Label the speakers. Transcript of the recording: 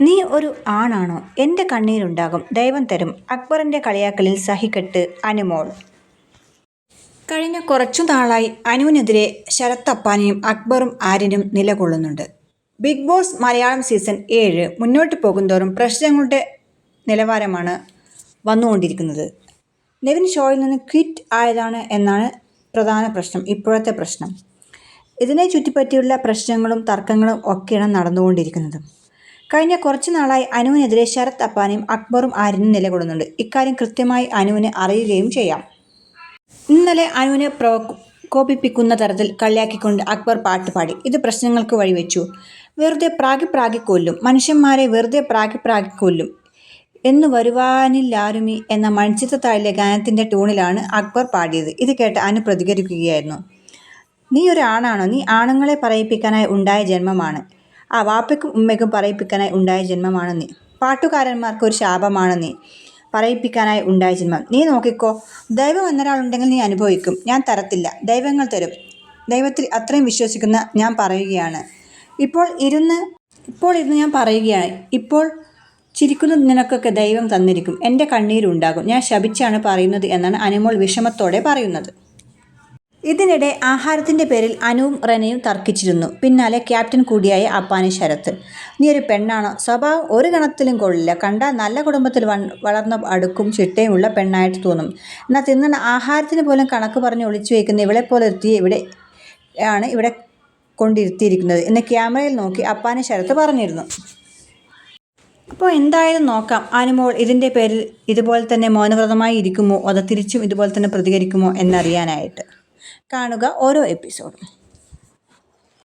Speaker 1: നീ ഒരു ആണാണോ? എന്റെ കണ്ണീരുണ്ടാകും. ദൈവം തരും. അക്ബറിന്റെ കളിയാക്കലിൽ സഹിക്കെട്ട് അനുമോൾ. കഴിഞ്ഞ കുറച്ചു നാളായി അനുവിനെതിരെ ശരത് അപ്പാനിയും അക്ബറും ആര്യനും നിലകൊള്ളുന്നുണ്ട്. ബിഗ് ബോസ് മലയാളം സീസൺ ഏഴ് മുന്നോട്ട് പോകുന്തോറും പ്രശ്നങ്ങളുടെ നിലവാരമാണ് വന്നുകൊണ്ടിരിക്കുന്നത്. നെവിൻ ഷോയിൽ നിന്ന് ക്വിറ്റ് ആയതാണ് എന്നാണ് പ്രധാന പ്രശ്നം ഇപ്പോഴത്തെ പ്രശ്നം. ഇതിനെ ചുറ്റിപ്പറ്റിയുള്ള പ്രശ്നങ്ങളും തർക്കങ്ങളും ഒക്കെയാണ് നടന്നുകൊണ്ടിരിക്കുന്നത്. കഴിഞ്ഞ കുറച്ചു നാളായി അനുവിനെതിരെ ശരത് അപ്പാനും അക്ബറും ആര്യനും നിലകൊള്ളുന്നുണ്ട്. ഇക്കാര്യം കൃത്യമായി അനുവിന് അറിയുകയും ചെയ്യാം. ഇന്നലെ അനുവിനെ പ്രകോപിപ്പിക്കുന്ന തരത്തിൽ കളിയാക്കിക്കൊണ്ട് അക്ബർ പാട്ട് പാടി. ഇത് പ്രശ്നങ്ങൾക്ക് വഴിവെച്ചു. വെറുതെ പ്രാഗി പ്രാഗി കൊല്ലും. മനുഷ്യന്മാരെ വെറുതെ പ്രാഗി പ്രാഗി കൊല്ലും. എന്ന് വരുവാനില്ലാരുമി എന്ന മൺചിത്രത്താഴിലെ ഗാനത്തിന്റെ ടൂണിലാണ് അക്ബർ പാടിയത്. ഇത് കേട്ട് അനു പ്രതികരിക്കുകയായിരുന്നു. നീ ഒരു ആണാണോ? നീ ആണുങ്ങളെ പറയിപ്പിക്കാനായി ഉണ്ടായ ജന്മമാണ്. ആ വാപ്പയ്ക്കും ഉമ്മയ്ക്കും പറയിപ്പിക്കാനായി ഉണ്ടായ ജന്മമാണ് നീ പാട്ടുകാരന്മാർക്ക് ഒരു ശാപമാണ് നീ പറയിപ്പിക്കാനായി ഉണ്ടായ ജന്മം. നീ നോക്കിക്കോ ദൈവം എന്നൊരാളുണ്ടെങ്കിൽ നീ അനുഭവിക്കും. ഞാൻ തരത്തില്ല ദൈവങ്ങൾ തരും. ദൈവത്തിൽ അത്രയും വിശ്വസിക്കുന്ന ഞാൻ പറയുകയാണ്. ഇപ്പോൾ ഇരുന്ന് ഇപ്പോൾ ഇരുന്ന് ഞാൻ പറയുകയാണ്. ഇപ്പോൾ ചിരിക്കുന്ന നിനക്കൊക്കെ ദൈവം തന്നിരിക്കും. എന്റെ കണ്ണീരുണ്ടാകും. ഞാൻ ശപിച്ചാണ് പറയുന്നത് എന്നാണ് അനുമോൾ വിഷമത്തോടെ പറയുന്നത്. ഇതിനിടെ ആഹാരത്തിന്റെ പേരിൽ അനുവും റനയും തർക്കിച്ചിരുന്നു. പിന്നാലെ ക്യാപ്റ്റൻ കൂടിയായ അപ്പാനി ശരത്ത് നീ ഒരു പെണ്ണാണോ? സ്വഭാവം ഒരു ഗണത്തിലും കൊള്ളില്ല. കണ്ട നല്ല കുടുംബത്തിൽ വളർന്ന അടുക്കും ചിട്ടയുമുള്ള പെണ്ണായിട്ട് തോന്നും. എന്നാൽ തിന്നണ ആഹാരത്തിന് പോലും കണക്ക് പറഞ്ഞ് ഒളിച്ചു വയ്ക്കുന്ന ഇവളെ പോലെ എത്തി ഇവിടെ ആണ് ഇവിടെ കൊണ്ടിരുത്തിയിരിക്കുന്നത് എന്ന് ക്യാമറയിൽ നോക്കി അപ്പാനി ശരത്ത് പറഞ്ഞിരുന്നു. അപ്പോൾ എന്തായാലും നോക്കാം. അനുമോൾ ഇതിന്റെ പേരിൽ ഇതുപോലെ തന്നെ മൗനവ്രതമായി ഇരിക്കുമോ അതോ തിരിച്ചും ഇതുപോലെ തന്നെ പ്രതികരിക്കുമോ എന്നറിയാനായിട്ട്. കാണുക ഓരോ എപ്പിസോഡും.